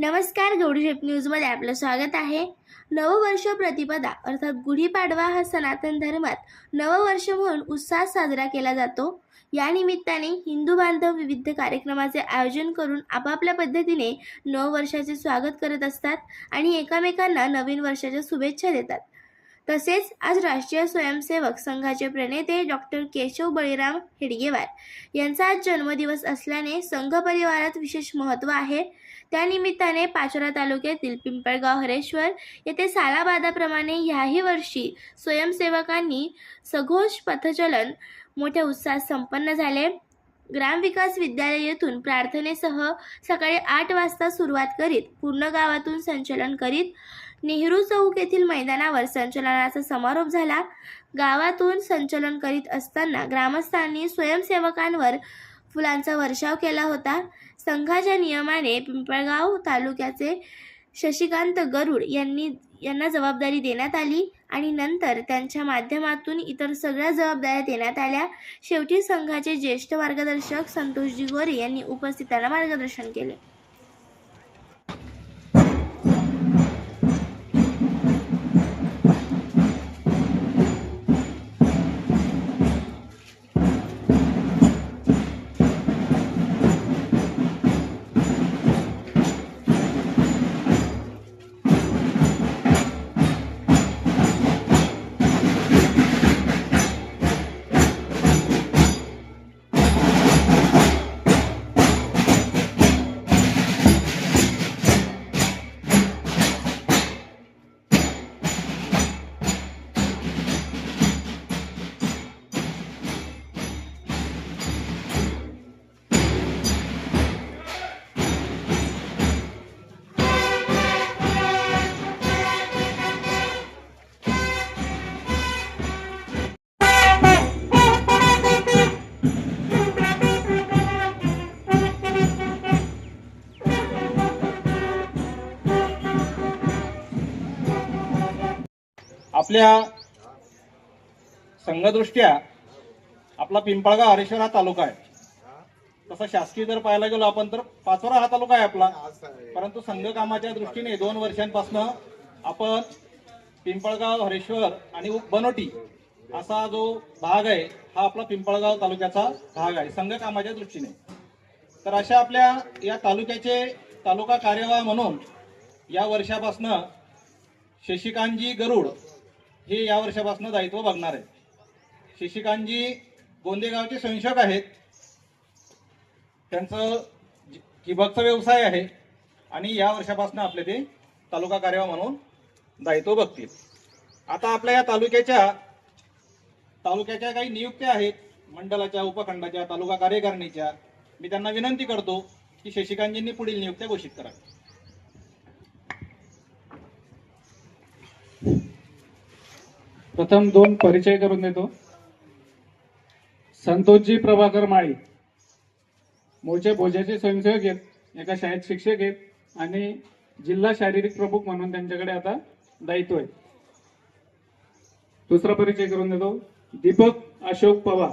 नमस्कार गौडीशेप न्यूजमध्ये आपलं स्वागत आहे. नववर्ष प्रतिपदा अर्थात गुढीपाडवा हा सनातन धर्मात नववर्ष म्हणून उत्साहात साजरा केला जातो. या निमित्ताने हिंदू बांधव विविध कार्यक्रमाचे आयोजन करून आपापल्या पद्धतीने नववर्षाचे स्वागत करत असतात आणि एकमेकांना नवीन वर्षाच्या शुभेच्छा देतात. तसेच आज राष्ट्रीय स्वयंसेवक संघाचे प्रणेते डॉक्टर केशव बळीराम हेडगेवार यांचा आज जन्मदिवस असल्याने संघ परिवारात विशेष महत्त्व आहे. त्यानिमित्ताने पाचोरा तालुक्यातील पिंपळगाव हरेश्वर येथे सालाबादाप्रमाणे ह्याही वर्षी स्वयंसेवकांनी सघोष पथचलन मोठ्या उत्साहात संपन्न झाले. ग्रामविकास विद्यालय येथून प्रार्थनेसह सकाळी आठ वाजता सुरुवात करीत पूर्ण गावातून संचलन करीत नेहरू चौक येथील मैदानावर संचलनाचा समारोप झाला. गावातून संचलन करीत असताना ग्रामस्थांनी स्वयंसेवकांवर फुलांचा वर्षाव केला होता. संघाच्या नियमाने पिंपळगाव तालुक्याचे शशिकांत गरुड यांनी यांना जबाबदारी देण्यात आली आणि नंतर त्यांच्या माध्यमातून इतर सगळ्या जबाबदाऱ्या देण्यात आल्या. शेवटी संघाचे ज्येष्ठ मार्गदर्शक संतोषजी गोरे यांनी उपस्थितांना मार्गदर्शन केले. आपल्या संघदृष्ट्या आपला पिंपळगाव हरेश्वर हा तालुका आहे. तसं शासकीय जर पाहायला गेलो आपण तर पाचोरा हा तालुका आहे आपला. परंतु संघ कामाच्या दृष्टीने दोन वर्षांपासून आपण पिंपळगाव हरेश्वर आणि बनोटी असा जो भाग आहे हा आपला पिंपळगाव तालुक्याचा भाग आहे संघ कामाच्या दृष्टीने. तर अशा आपल्या या तालुक्याचे तालुका कार्यवाह म्हणून या वर्षापासनं शशिकांतजी गरुड हे या वर्षापासून दायित्व बघणार आहेत शशिकांतजी गोंदेगावचे संशक आहेत. त्यांचं किबकचा व्यवसाय आहे आणि या वर्षापासून आपले ते तालुका कार्यवाह म्हणून दायित्व बघतील. आता आपल्या या तालुक्याच्या तालुक्याच्या काही नियुक्त्या आहेत. मंडळाच्या उपखंडाच्या तालुका कार्यकारिणीच्या. मी त्यांना विनंती करतो की शशिकांतजींनी पुढील नियुक्त्या घोषित कराव्या प्रथम दोन परिचय करून देतो. संतोषजी प्रभाकर माळी. मूळचे भोजाचे स्वयंसेवक आहेत एका शाळेत शिक्षक आहेत आणि जिल्हा शारीरिक प्रमुख म्हणून त्यांच्याकडे आता दायित्व आहे. दुसरा परिचय करून देतो. दीपक अशोक पवार.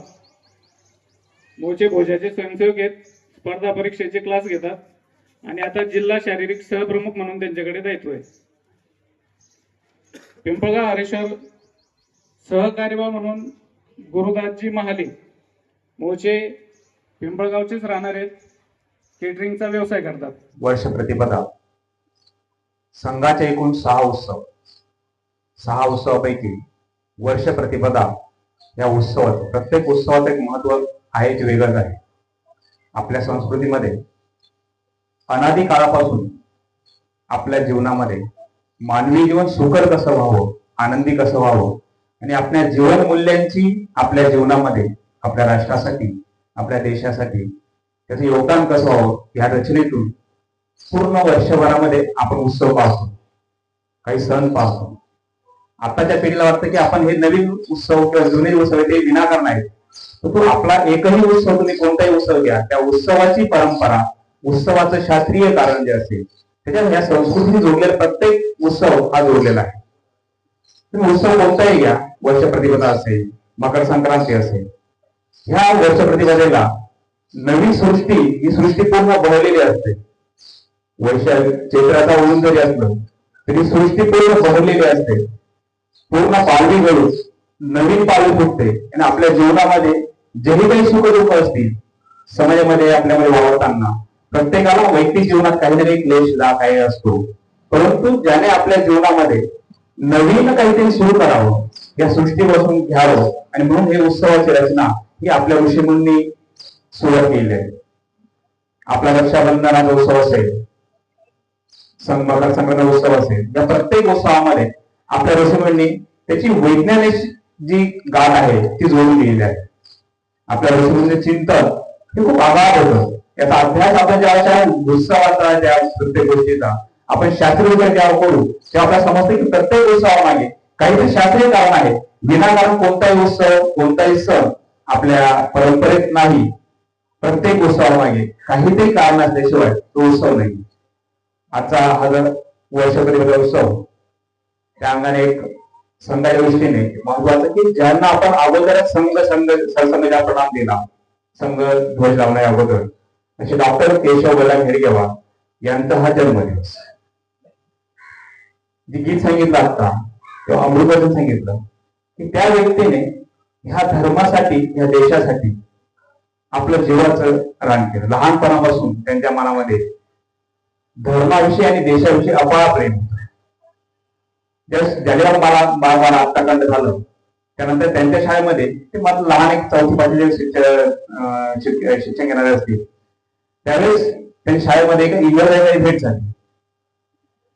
मूळचे भोजाचे स्वयंसेवक आहेत स्पर्धा परीक्षेचे क्लास घेतात आणि आता जिल्हा शारीरिक सहप्रमुख म्हणून त्यांच्याकडे दायित्व आहे. पिंपळगाव हरेश्वर सहकार्यवा म्हणून गुरुदासजी महाले मूळचे पिंपळगावचेच राहणार आहेत. केटरिंगचा व्यवसाय करतात. वर्ष प्रतिपदा. संघाचे एकूण सहा उत्सव. सहा उत्सवापैकी वर्ष प्रतिपदा या उत्सवात प्रत्येक उत्सवात एक महत्त्व आहे ते वेगळंच आहे. आपल्या संस्कृतीमध्ये अनादी काळापासून आपल्या जीवनामध्ये मानवी जीवन सुकर कसं व्हावं आनंदी कसं व्हावं आणि आपल्या जीवन मूल्यांची आपल्या जीवनामध्ये आपल्या राष्ट्रासाठी आपल्या देशासाठी त्याचं योगदान कसं व्हावं या रचनेतून पूर्ण वर्षभरामध्ये आपण उत्सव पाहतो. काही सण पाहतो. आताच्या पिढीला वाटतं की आपण हे नवीन उत्सव किंवा जुने उत्सव आहे ते विनाकारण आहेत तर तो आपला एकही उत्सव तुम्ही कोणताही उत्सव घ्या त्या उत्सवाची परंपरा उत्सवाचं शास्त्रीय कारण जे असेल त्याच्यात ह्या संस्कृतीशी जोडलेला प्रत्येक उत्सव हा जोडलेला आहे. तुम्ही उत्सव कोणताही घ्या वर्ष प्रतिपदा असेल मकर संक्रांती असेल. ह्या वर्ष प्रतिपदेला नवी सृष्टी ही सृष्टी पूर्ण बनवलेली असते. वर्ष चैत्राचा ऊन जरी असलं तरी सृष्टी पूर्ण बहरलेली असते. पूर्ण पालवी घडून नवीन पालवी फुटते. आणि आपल्या जीवनामध्ये जेही काही सुख दुःख असतील समाजामध्ये आपल्यामध्ये वावरताना प्रत्येकाला वैयक्तिक जीवनात काहीतरी क्लेश लाभ आहे असतो. परंतु ज्याने आपल्या जीवनामध्ये नवीन काहीतरी सुरू करावं या सृष्टीपासून घ्यावं. आणि म्हणून हे उत्सवाची रचना ही आपल्या ऋषीमुंनी सुरुवात केली आहे. आपला रक्षाबंधनाचा उत्सव असेल. मकर संक्रांत उत्सव असेल. या प्रत्येक उत्सवामध्ये आपल्या ऋषीमुंनी त्याची वैज्ञानिक जी गाठ आहे ती जोडून दिलेली आहे. आपल्या ऋषीमुंचे चिंतन हे खूप आगाध होतं. याचा अभ्यास आपण ज्या उत्सवाचा त्या प्रत्येक गोष्टीचा आपण शास्त्रीय विचार जेव्हा करू तेव्हा आपल्याला समजतं की प्रत्येक उत्सवामागे काहीतरी शास्त्रीय कारण आहे. विनाकारण कोणताही उत्सव कोणताही सण आपल्या परंपरेत नाही. प्रत्येक उत्सवामागे काहीतरी कारण असल्याशिवाय तो उत्सव नाही. आजचा हा जर वर्षभर उत्सव त्या अंगाने एक संघाच्या दृष्टीने महत्वाचं की ज्यांना आपण अगोदरच संघ संघ सरसंघाचा प्रणाम दिला. संघ ध्वज लावण्या अगोदर. असे डॉक्टर केशव बलराम घेरगेवा यांचा हा जन्मदिवस जे गीत सांगितलं आता किंवा अमृताचं सांगितलं की त्या व्यक्तीने ह्या धर्मासाठी ह्या देशासाठी आपलं जीवाचं रान केलं लहानपणापासून त्यांच्या मनामध्ये धर्माविषयी आणि देशाविषयी अपार प्रेम होतं. ज्या- ज्यावेळेला मला मला आत्ताकांड झालं त्यानंतर त्यांच्या शाळेमध्ये ते मला लहान एक चौथी पाचवी शिक्षण शिक्षण घेणारे असतील त्यावेळेस त्यांच्या शाळेमध्ये एक इंग्रजांची भेट झाली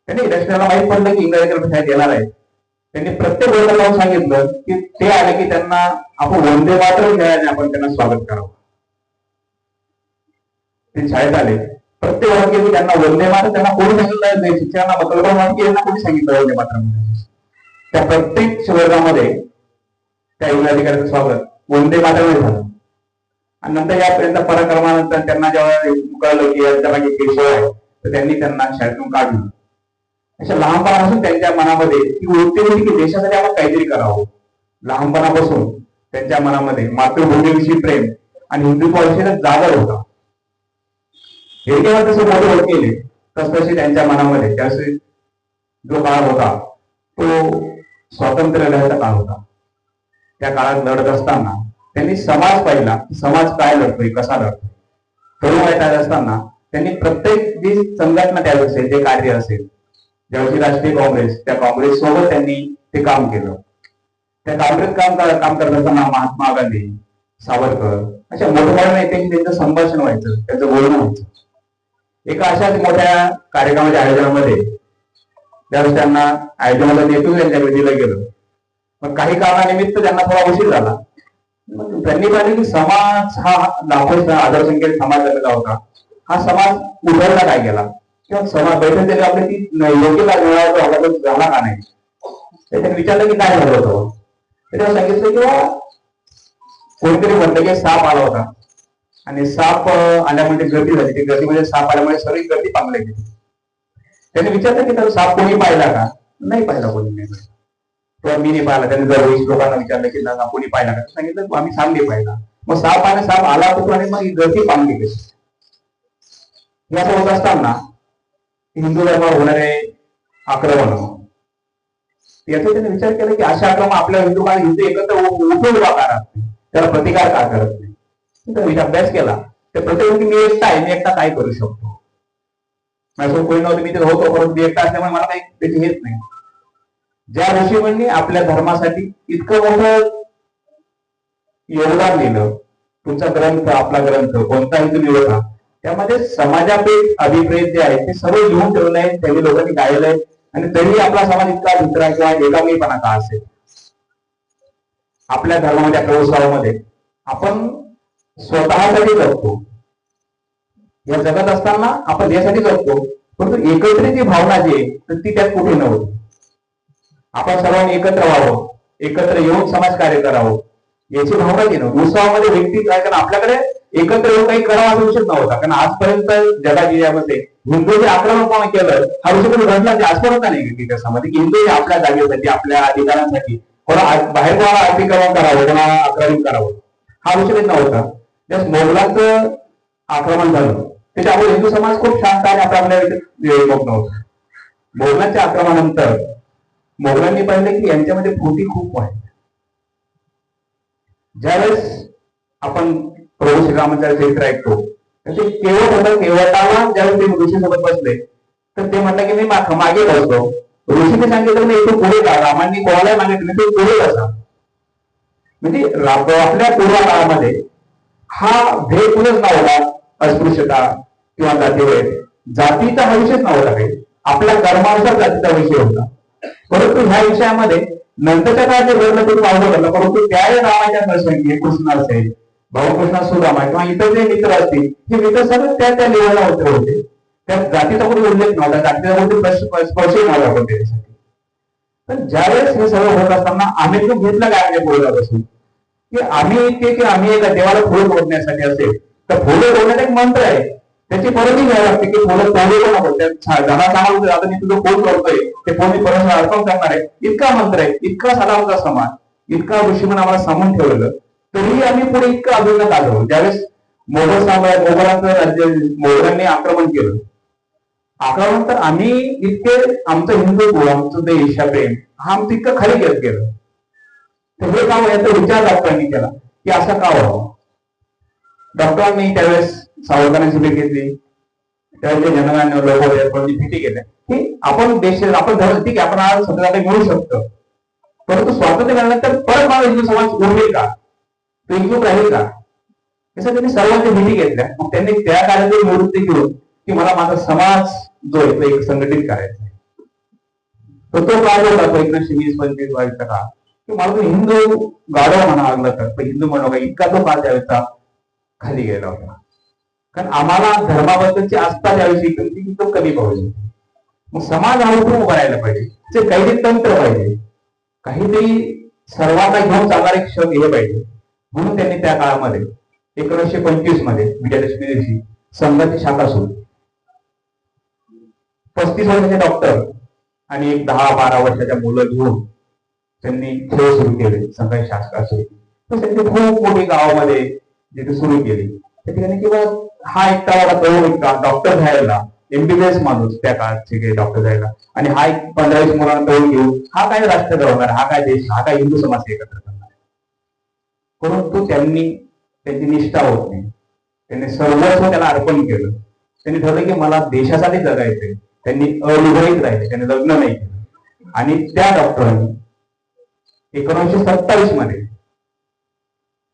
त्यांनी रचनेला माहीत पडलं की इंग्रजांकडे शाळेत येणार आहे. त्यांनी प्रत्येक वर्गाला जाऊन सांगितलं की ते आले की त्यांना आपण वंदे मात्र मिळाल्याने आपण त्यांना स्वागत करावं. ते शाळेत आले. प्रत्येक वर्ग त्यांना वंदे मात्र त्यांना कोणी सांगितलं? नाही शिक्षकांना बकलबा माहिती यांना कोणी सांगितलं वंदे मात्र त्या प्रत्येक वर्गामध्ये त्या इंग्रजाधिकाऱ्याचं स्वागत वंदे मात्र झालं. आणि नंतर यापर्यंत पराक्रमानंतर त्यांना जेव्हा कळलं की यांच्या मागे केशव आहे तर त्यांनी त्यांना शाळेतून काढलं. अशा लहानपणापासून त्यांच्या मनामध्ये ती वृत्ती होती की देशासाठी आपण काहीतरी करावं. लहानपणापासून त्यांच्या मनामध्ये मातृभूमीविषयी प्रेम आणि हिंदुत्वाविषयी जागर होता. हे केव्हा तसे मोठे होत गेले तसतसे त्यांच्या मनामध्ये त्याचे जो काळ होता तो स्वातंत्र्य लढ्याचा काळ होता. त्या काळात लढत असताना त्यांनी समाज पाहिला समाज काय लढतोय कसा लढतोय. तरुण असताना त्यांनी प्रत्येक जी संघटना त्यात असेल जे कार्य असेल ज्यावेळी राष्ट्रीय काँग्रेस त्या काँग्रेस सोबत त्यांनी ते काम केलं. त्या काँग्रेस काम काम करत असताना महात्मा गांधी सावरकर अशा मोठ्या मोठ्या नेत्यांशी त्यांचं संभाषण व्हायचं त्यांचं बोलणं व्हायचं. एका अशाच मोठ्या कार्यक्रमाच्या आयोजनामध्ये त्यावेळेस त्यांना आयोजनाला नेतृत्व त्यांच्याकडे दिलं गेलं. मग काही कारणानिमित्त त्यांना थोडा उशीर झाला. त्यांनी पाहिलं की समाज हा लाखो आदरसंख्येत समाज झालेला होता. हा समाज उभारला काय गेला? किंवा समाज बैठक आपली ती योग्य का मिळावा तो तो झाला का नाही त्याच्याने विचारलं की काय झालं होतं? त्याच्यावर सांगितलं किंवा कोणतरी म्हटलं की साप आला होता. आणि साप आल्यामुळे गर्दी झाली. ती गर्दीमध्ये साप आल्यामुळे सगळी गर्दी पांगली गेली. त्याने विचारलं की त्याला साप कोणी पाहिला का? नाही पाहिला कोणी. नाही पाहिला किंवा मी नाही पाहिला. त्यांनी जर लोकांना विचारलं की ना कोणी पाहिला का? सांगितलं आम्ही साप नाही पाहिला. मग साप आला साप आला कुठून आणि मग ही गर्दी पांगली गेली. असं होत असताना हिंदू धर्मावर होणारे आक्रमण. याचा त्याने विचार केला की अशा आक्रमण आपल्या हिंदू आणि हिंदू एकत्र उठून उभा का त्याला प्रतिकार का करत नाही? तर मी अभ्यास केला. तर प्रत्येक मी एकटा आहे मी एकटा काय करू शकतो? माझ्यासोबत कोणी नव्हतं मी ते होतो परंतु मी एकटा असल्यामुळे मला काही त्याची हेच नाही. ज्या ऋषीमुनी आपल्या धर्मासाठी इतकं मोठं योगदान दिलं तुमचा ग्रंथ आपला ग्रंथ कोणताही तुम्ही निवडा त्यामध्ये समाजापेठ अभिप्रेत जे आहे ते सर्व लिहून ठेवले आहेत. त्यांनी लोकांनी गायलं आहे आणि तरीही आपला समाज इतका दुसरा किंवा एकामीपणा का असेल? आपल्या धर्मामध्ये आपल्या उत्सवामध्ये आपण स्वतःसाठी जगतो. या जगत असताना आपण यासाठी जगतो. परंतु एकत्रित जी भावना जी आहे तर ती त्यात कुठे नव्हती आपण सर्वांनी एकत्र व्हावं. एकत्र येऊन समाज कार्य करावं. याची भावना जी नव्हती उत्सवामध्ये व्यक्ती काय कारण आपल्याकडे एकत्र येऊन काही करावा असा विषय नव्हता. कारण आजपर्यंत जगामध्ये हिंदूने आक्रमण केलं हा विषय कोणी घडला नाही आजपर्यंत नाही घडली त्याच्यामध्ये. की हिंदूने आपल्या जागेसाठी आपल्या अधिकारांसाठी कोणा बाहेर कोणाला अतिक्रमण करावं कोणाला आक्रमण करावं हा विषय नव्हता. त्यास मोगलांचं आक्रमण झालं. त्याच्यामुळे हिंदू समाज खूप शांत आणि आपल्या आपल्या नव्हता. मोगलांच्या आक्रमणानंतर मोगलांनी पाहिलं की यांच्यामध्ये फुटी खूप आहे. ज्यावेळेस आपण प्रभू श्रीरामांचं चरित्र ऐकतो तर ते म्हणजे केवळ होतं केवटाला ज्यावेळी ते ऋषीसोबत बसले तर ते म्हटलं की मी मागे बसतो. ऋषीने सांगितलं नाही तू पुढे जा. रामांनी कोणालाही मागितलं तू पुढे बसा. म्हणजे आपल्या पूर्वकाळामध्ये हा भेद नव्हता. अस्पृश्यता किंवा जातीभेद. जातीचा हा विषयच नव्हता काही. आपल्या कर्मानुसार जातीचा विषय होता. परंतु ह्या विषयामध्ये नंतरच्या काळात जे घडलं ते पाहू घडलं परंतु त्या रामाच्या प्रसंगी कृष्ण असेल भाऊ कृष्णा सुदामा किंवा इतर जे मित्र असतील हे मित्र सगळे त्या त्या लेवलला होते होते. त्या जातीचा कोणी उल्लेख नव्हता जातीचा कोणी प्रश्न- स्पर्शही नव्हता कोणत्या त्याच्यासाठी. पण ज्यावेळेस हे सगळं होत असताना आम्ही तो घेतलं काय म्हणजे आम्ही बसून की आम्ही इतके की आम्ही एका देवाला फुलं तोडण्यासाठी असेल तर फुलं बोलण्यात एक मंत्र आहे. त्याची परतही घ्यावी लागते की फुलं तोडू पण नको सांगा आता मी तुझं फोन करतोय ते फोन मी परत अर्पण करणार आहे. इतका मंत्र आहे इतका साधा होता समान इतका ऋषीमन आम्हाला सामान ठेवलेलं. तरीही आम्ही पुढे इतकं अभिनत आलो. ज्यावेळेस मोगल साम्राज्य मोगलांचं राज्य मोगलांनी आक्रमण केलं. आक्रमण तर आम्ही इतके आमचं हिंदुत्व आमचं देश हा प्रेम हा आमचं इतकं खाली घेत गेलं तर हे काम याचा विचार डॉक्टरांनी केला की असं का व्हावं? डॉक्टरांनी त्यावेळेस सावधानी भेट घेतली. त्यावेळेस जनगण लोक होते भेटी भीती केल्या की आपण देश आपण धरलं ठीक आहे आपण आज स्वतःला मिळू शकतो. परंतु स्वातंत्र्य मिळाल्यानंतर परत माझा हिंदू समाज उरले का फेसबुक आहे का? त्याच्या त्यांनी सर्वांच्या भीती घेतल्या. मग त्यांनी त्या कार्याची निवृत्ती घेऊन की मला माझा समाज जो आहे तो एक संघटित करायचा आहे. तर तो काय होता तो एकोणीसशे वीस पंचवीस बावीसचा काळ की मला तो हिंदू गाढव म्हणा लागला तर हिंदू म्हणू का इतका तो काळ त्यावेळेचा खाली गेला होता. कारण आम्हाला धर्माबद्दलची आस्था त्याविषयी कमी की तो कमी पाहिजे मग समाज हा उठून उभा राहायला पाहिजे. ते काहीतरी तंत्र पाहिजे. काहीतरी सर्वांना घेऊन चालणारे क्षण हे पाहिजे. म्हणून त्यांनी त्या काळामध्ये एकोणीसशे पंचवीसमध्ये विजयादशमी दिवशी संघाची शाखा सुरू पस्तीस वर्षाचे डॉक्टर आणि एक दहा बारा वर्षाच्या मुलं घेऊन त्यांनी खेळ सुरू केले संघाची शाखा सुरू केली. तर त्यांनी खूप मोठी गावामध्ये जिथे सुरू केली. त्या ठिकाणी किंवा हा एक वाला तरुण एकटा डॉक्टर झायला एमबीबीएस माणूस त्या काळचे काही डॉक्टर झायला आणि हा एक पंधरा वीस मुलांना तरुण घेऊन हा काय राष्ट्र घडवणार हा काय देश हा काय हिंदू समाज एकत्र करणार परंतु त्यांनी त्यांची निष्ठा होत नाही. त्यांनी सर्वस्व त्याला अर्पण केलं. त्यांनी ठरलं की मला देशासाठी जगायचंय. त्यांनी अविवाहित राहिले त्यांनी लग्न नाही केलं. आणि त्या डॉक्टरांनी एकोणीसशे सत्तावीसमध्ये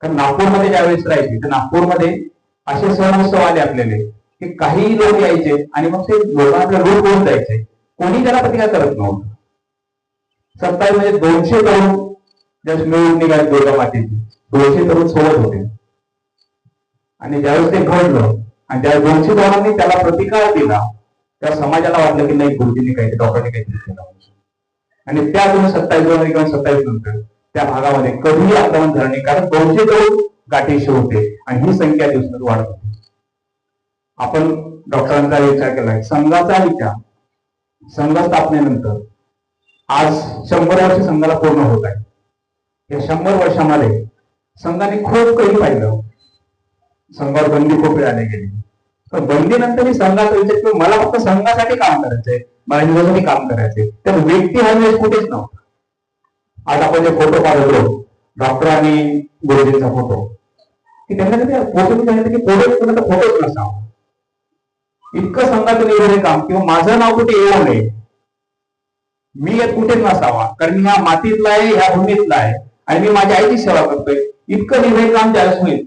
कारण नागपूरमध्ये ज्यावेळेस राहायचे तर नागपूरमध्ये असे सण उत्सव आले आपल्याला की काही लोक यायचे आणि मग ते लोकांना रूप होऊन जायचे. कोणी त्याला प्रतिकार करत नव्हतं. सत्तावीसमध्ये दोनशे करून जस्ट मिळून निघाले दुर्गा मातेची दोनशे तरुण सोबत होते. आणि ज्यावेळेस ते घडलं आणि त्या दोनशे तरुणांनी त्याला प्रतिकार दिला त्या समाजाला वाटलं की नाही गुरुजींनी काहीतरी डॉक्टरने काहीतरी केलं आणि त्या दोन सत्तावीस दोन किंवा सत्तावीस नंतर त्या भागामध्ये कधीही आक्रमण झालं नाही. कारण दोनशे तरुण गाठीशी होते आणि ही संख्या दिवसात वाढत होती. आपण डॉक्टरांचा विचार केलाय संघाचा विचार. संघ स्थापनेनंतर आज शंभर वर्ष संघाला पूर्ण होत आहे. या शंभर वर्षामध्ये संघाने खूप काही पाहिलं. संघावर बंदी खूप वेळाने गेली. पण बंदीनंतर मी संघाचा विचार केला मला फक्त संघासाठी काम करायचंय मला हिंदूसाठी काम करायचंय तर व्यक्ती हा वेळ कुठेच नव्हता. आज आपण जे फोटो काढतो डॉक्टर आणि गुरुजींचा फोटो की त्यांना कधी फोटो सांगितलं की फोटो कुठे फोटोच नसावा. इतकं संघातून निवडणे काम किंवा माझं नाव कुठे येऊ नये मी यात कुठेच नसावा? कारण मी ह्या मातीतला आहे ह्या भूमीतला आहे आणि मी माझ्या आईची सेवा करतोय. इतकं निर्भय काम ज्यावेळेस होईल.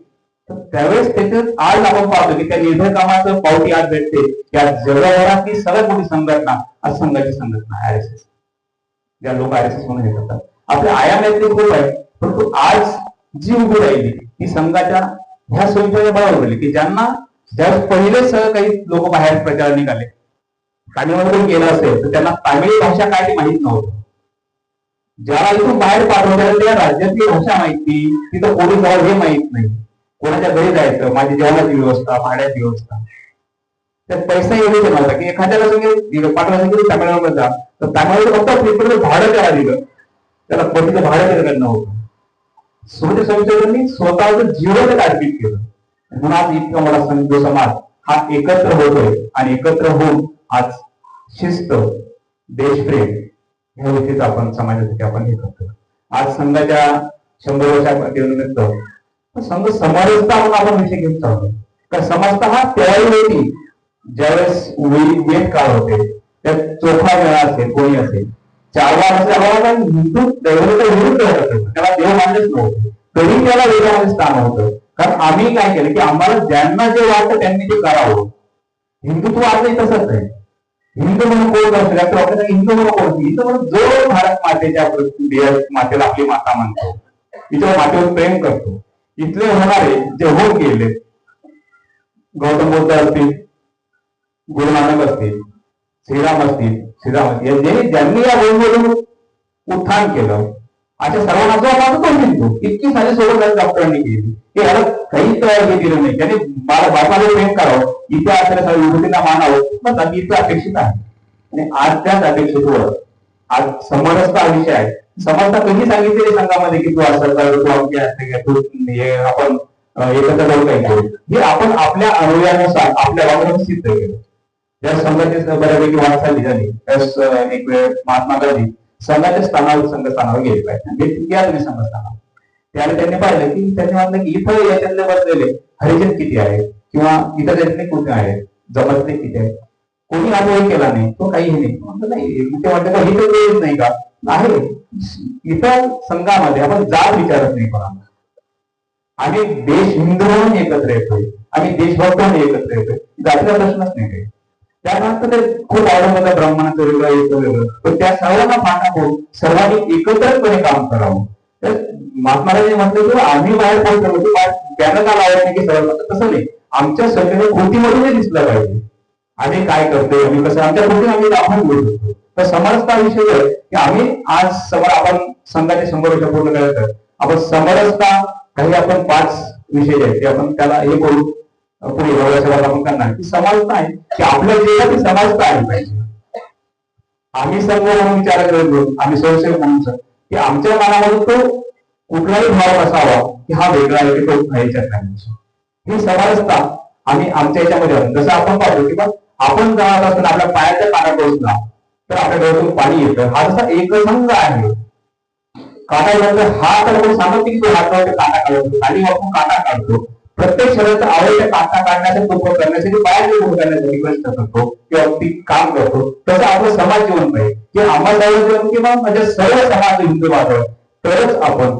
तर त्यावेळेस त्याच्यात आज आपण पाहतो की त्या निर्भय कामाचं पावती आज भेटते. की आज जगभरातली सगळ्यात मोठी संघटना आज संघाची संघटना आर एस एस. ज्या लोक आर एस एस म्हणून हे करतात. आपल्या आयामातली खूप आहे परंतु आज जी उभी राहिली ती संघाच्या ह्या सोयीच्या बळावर राहिली की ज्यांना ज्या पहिले सगळं काही लोक बाहेर प्रचार निघाले तामिळमध्ये गेलं असेल तर त्यांना तामिळ भाषा काय ती माहीत नव्हतं. ज्याला इथून बाहेर पाठवलं त्या राज्यातली भाषा माहिती तिथं पोलीस जावं हे माहीत नाही. कोणाच्या घरी जायचं माझी जेवणाची व्यवस्था भाड्याची व्यवस्था. त्यात पैसा एवढेच नव्हता की एखाद्याला सगळे पाठवायचं की तामिळनाडूमध्ये जा. तर तामिळनाडू फक्त भाडं त्याला दिलं. त्याला पतीचं भाडं त्याच्याकडे नव्हतं सूर्य संशोधनांनी स्वतःच जीवन अर्पित केलं. म्हणून आज इतका मला संघ समाज हा एकत्र होतोय आणि एकत्र होऊन आज शिस्त देशप्रेम ह्या गोष्टीच आपण समाजासाठी आपण हे करतो. आज संघाच्या शंभर वर्षानिमित्त संघ समरसता म्हणून आपण विषय घेऊन चालतो कारण समजता हा त्यावेळी होती ज्यावेळेस वे- काळ होते त्यात चोखा मेळा असेल कोणी असेल चार वार असेल आम्हाला हिंदू दैवता विरुद्ध त्याला देव मानलेच नव्हते. तरी त्याला वेदामध्ये स्थान होतं. कारण आम्ही काय केलं की आम्हाला ज्यांना जे वाटतं त्यांनी ते करावं. हिंदुत्व आजही तसंच आहे. हिंदू म्हणून कोण असतो? डॉक्टर आपल्याला हिंदू म्हणून कोण हिंदू म्हणून जो भारत मातेच्या मातेला आपली माता मानतो. तिच्या मातेवर प्रेम करतो. इथले होणारे जे होऊन गेले गौतम बुद्ध असतील गुरु नानक असतील श्रीराम असतील श्रीराम असतील ज्यांनी या भूमीवरून उत्थान केलं. अशा सर्वांना जो आपण करून हिंदू इतकी सारी सोबत डॉक्टरांनी केली. की याला काही तयार हे दिलं नाही. त्याने मला बापाला प्रेम करावं. इथे असलेल्या सर्व विभूतींना मानावं. बस आम्ही इथं अपेक्षित आहे. आणि आज त्याच अपेक्षेवर आज समरसता विषय आहे. समरसता कधी सांगितलेले संघामध्ये की तू असं कर तू अमके असते तू आपण एकत्र जाऊ काही करू हे आपण आपल्या अनुयानुसार आपल्या वागण्यात सिद्ध केलं. ज्या संघाची बऱ्यापैकी वाटचाली झाली. त्यास एक वेळ महात्मा गांधी संघाच्या स्थानावर संघ स्थानावर गेले पाहिजे. म्हणजे आणि ते संघ स्थानावर त्याने त्यांनी पाहिलं की त्यांनी म्हटलं की इथं याच्यातले बसलेले हरिजन किती आहेत? किंवा इतर त्यातले कुठे आहेत? जमतले किती आहेत? कोणी अनुभव केला नाही? तो काही नाही. म्हटलं नाही ते वाटतं का इथं वेळ नाही का? आहे. इतर संघामध्ये आपण जात विचारत नाही कोणाला. आम्ही देश हिंदू म्हणून एकत्र येतोय. आम्ही देशभक्त म्हणून एकत्र येतोय. जातीचा प्रश्नच नाही काही. त्यानंतर ते खूप आवडत होतं ब्राह्मणाचं वेगळं याचं वेगळं. पण त्या सर्वांना फाटा करून सर्वांनी एकत्रपणे काम करावं. तर महात्मारांनी म्हटलं की आम्ही बाहेर पडतो म्हणजे त्यांना का लावायचं नाही की सर्व तसं नाही. आमच्या सगळ्या कृतीमधूनही दिसलं पाहिजे. आम्ही काय करतोय? आम्ही कसं आमच्या कृती आम्ही दाखवून बोलू शकतो. तर समरसता विषय आहे की आम्ही आज समोर आपण संघाचे शंभर वर्ष पूर्ण करायचं आपण समरसता काही आपण पाच विषय आहेत ते आपण त्याला हे करू. पुढे एवढ्या आपण करणार समाजता आहे. की आपल्या जीवनात ती समाजता आली पाहिजे. आम्ही सर्व म्हणून विचार करत आम्ही स्वयंसेवक म्हणून सर. की आमच्या मनामध्ये तो कुठलाही भाव असावा की हा वेगळा आहे की तो याच्यात नाही ही समाजता आम्ही आमच्या याच्यामध्ये जसं आपण पाहतो की बा आपण जाणार असताना आपल्या पायाच्या काना बसला तर आपल्या डोळ्यातून पाणी येतं. हा जसा एकसंघ आहे. काटा हा तर आपण सांगत की तो हातावर काटा काढतो. आणि आपण काटा काढतो. प्रत्येक शरीराचा आवडत्या काटा काढण्याचा तो करण्यासाठी बाहेर उभं करण्याचा रिक्वेस्ट करतो किंवा ती काम करतो तसं आपलं समाज जीवन पाहिजे. की आम्हाला जीवन किंवा म्हणजे सर्व समाज हिंदू बांधव तरच आपण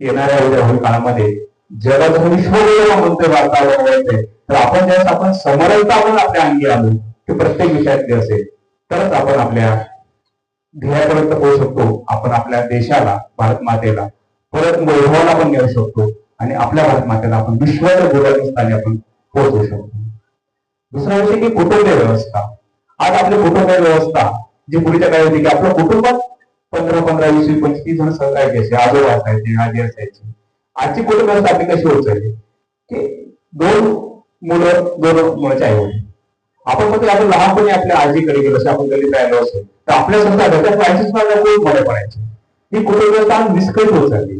येणाऱ्या उद्या काळामध्ये जगाचं विश्वगुरू म्हणतोय वातावरण व्हायचंय तर आपण ज्यावेळेस आपण समरसता आपण आपल्या अंगी आलो की प्रत्येक विषयातली असेल तरच आपण आपल्या ध्येयापर्यंत पोहोचू शकतो. आपण आपल्या देशाला भारत मातेला परत वैभवाला पण नेऊ शकतो. आणि आपल्या भारत मातेला आपण विश्वाच्या गुलामी स्थानी आपण पोहोचू शकतो. दुसरा विषय की कुटुंब व्यवस्था. आज आपली कुटुंब व्यवस्था जी पूर्वीच्या काळी होती की आपलं कुटुंबात पंधरा पंधरा वीस वीस पंचवीस जण सहकार्य घ्यायचे. आजोबा असायचे आजी असायचे. आजची कुटुंब व्यवस्था आपली कशी होत चालली की दोन मुलं दोन मुलाचे आई होती आपण म्हणतो आपण लहानपणी आपल्या आजीकडे गेलो असे आपण गली राहिलो असेल तर आपल्या स्वतः घटक पाहिजेच मला खूप मध्ये पडायचे. ही कुटुंब व्यवस्था निष्कळीत विस्कळीत होत चालली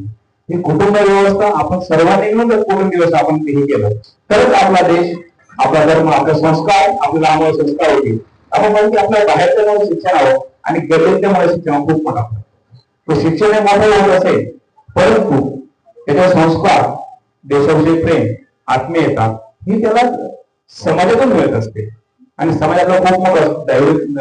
ही कुटुंब व्यवस्था आपण सर्वांनी मिळून जर कुटुंब दिवस आपण हे केलं? तरच आपला देश आपला धर्म आपला संस्कार आपल्याला आम्हाला संस्कार होतील आपण म्हणतो आपल्या बाहेरच्या मुळे शिक्षण हवं आणि गरजेच्यामुळे शिक्षण खूप मोठा तो शिक्षण हे मोठं होत असेल परंतु त्याच्या संस्कार देशाविषयी प्रेम आत्मीयता ही त्याला समाजातून मिळत असते. आणि समाजातलं खूप मोठं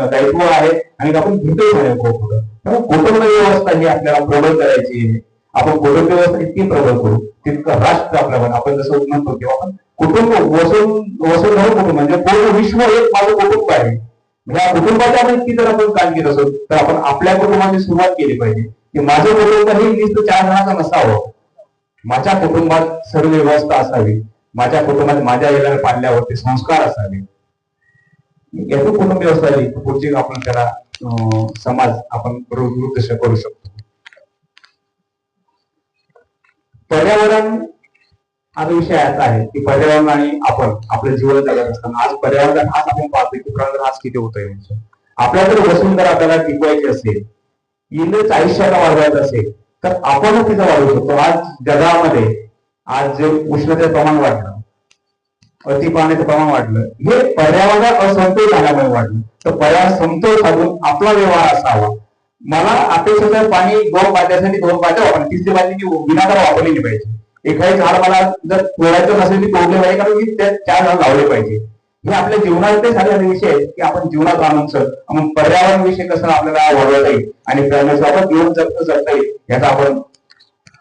दायित्व आहे आणि आपण घेतोय खूप मोठं. त्यामुळे कुटुंब व्यवस्था ही आपल्याला प्रबळ करायची आहे. आपण कुटुंब व्यवस्था इतकी प्रबळ करू तितकं राष्ट्र आपल्यावर आपण जसं म्हणतो की आपण कुटुंब वसूल वसुधैव कुटुंब म्हणजे पूर्ण विश्व एक माझं कुटुंब आहे. म्हणजे या कुटुंबाच्या आपण इतकी जर आपण काम घेत असो तर आपण आपल्या कुटुंबाची सुरुवात केली पाहिजे. की माझं कुटुंब हे नुसतं चार जणांचं नसावं. माझ्या कुटुंबात सर्व व्यवस्था असावी. माझ्या कुटुंबात माझ्या येणाऱ्या पाडल्यावरती संस्कार असावे. यातून कुटुंब व्यवस्था आली पुढची आपण त्याला अं, समाज आपण वृद्ध करू शकतो. पर्यावरण हा जो विषय असा आहे की पर्यावरण आणि आपण आपलं जीवन जगत असताना आज पर्यावरण हाच आपण पाहतोय की पर्यावरण ढास किती होतोय म्हणजे. आपल्या जर वसुंधरा आपल्याला टिकवायची असेल इंद्रच आयुष्याला वाढवायचं असेल तर आपणच तिथं वाढवू शकतो. आज जगामध्ये आज जे उष्णतेचं प्रमाण वाढलं अति पाण्याचं प्रमाण वाढलं हे पर्यावरण असमतोल झाल्यामुळे वाढलं. तर पर्यावरण समतोल साधून आपला व्यवहार असावा. मला अपेक्षित पाणी दोन बादल्यासाठी दोन बादल्या वापरली तिसरी बादली मी विनाकारण वापरली नाही पाहिजे. एखादी झाड मला जर तोडायचं नसेल मी तोडले पाहिजे कारण की त्या चार झाड लावले पाहिजे. हे आपल्या जीवनात सारे विषय आहेत की आपण जीवनात आणून आपण पर्यावरण विषय कसं आपल्याला वाढवता येईल आणि त्यानुसार आपण जीवन जगत जगता येईल याचा आपण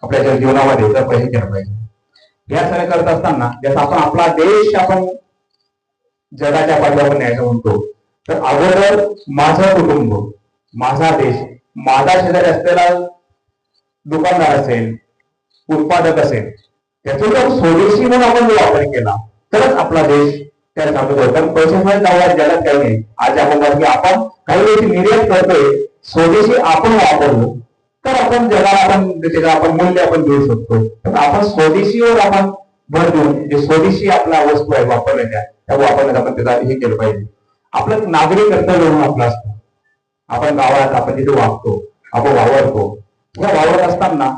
आपल्या जीवनामध्ये तर पाहिजे केलं पाहिजे. या सगळं करत असताना जसं आपण आपला देश आपण जगाच्या पाठीवर न्यायचा म्हणतो तर अगोदर माझं कुटुंब माझा देश माझा शेजारी असलेला दुकानदार असेल उत्पादक असेल त्याचा जर स्वदेशी म्हणून आपण जर वापर केला तरच आपला देश त्या चालू होतो. कारण पैशामुळे जाऊया जगात काही नाही. आज आपण की आपण काही गोष्टी निर्यात करतोय स्वदेशी आपण वापरलो तर आपण जगाला आपण त्याचं आपण मूल्य आपण देऊ शकतो तर आपण स्वदेशीवर आपण भर देऊन जे स्वदेशी आपल्या वस्तू आहे वापरलेल्या त्या वापरण्यात आपण त्याचा हे केलं पाहिजे. आपलं नागरिक कर्तव्य म्हणून आपलं असतं. आपण गावात आपण तिथे वागतो आपण वावरतो. या वावरत असताना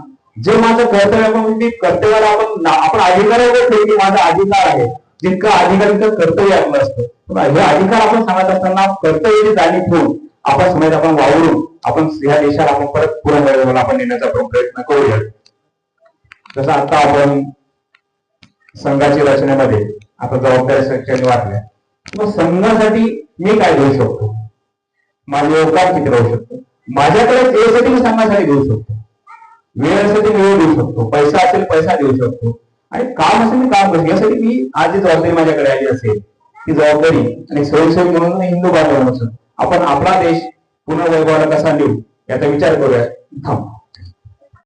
जे माझं कर्तव्य म्हणजे आपण ते कर्तव्याला आपण आपण अधिकारावर की माझा अधिकार आहे. जितका अधिकार तितकं कर्तव्य आपलं असतं. हे अधिकार आपण सांगत असताना कर्तव्याची जाणीव ठेवून आपण समाज आपण वावरून आपण या देशाला आपण परत पुढे मिळवून आपण नेण्याचा आपण प्रयत्न करूया. जसं आता आपण संघाच्या रचनेमध्ये आता जबाबदारी संख्येने वाटल्या मग संघासाठी मी काय घेऊ शकतो? माझे योगदान किती राहू शकतो. माझ्याकडे यासाठी मी सांगण्यासाठी देऊ शकतो. वेळ असेल वेळ देऊ शकतो. पैसा असेल पैसा देऊ शकतो. आणि काम असेल मी काम करू यासाठी मी आज जी जबाबदारी माझ्याकडे आली असेल ती जबाबदारी आणि स्वयंसेवक म्हणून हिंदू बांधव म्हणून आपण आपला देश पुन्हा वैभवाला कसा देऊ याचा विचार करूया. थांब.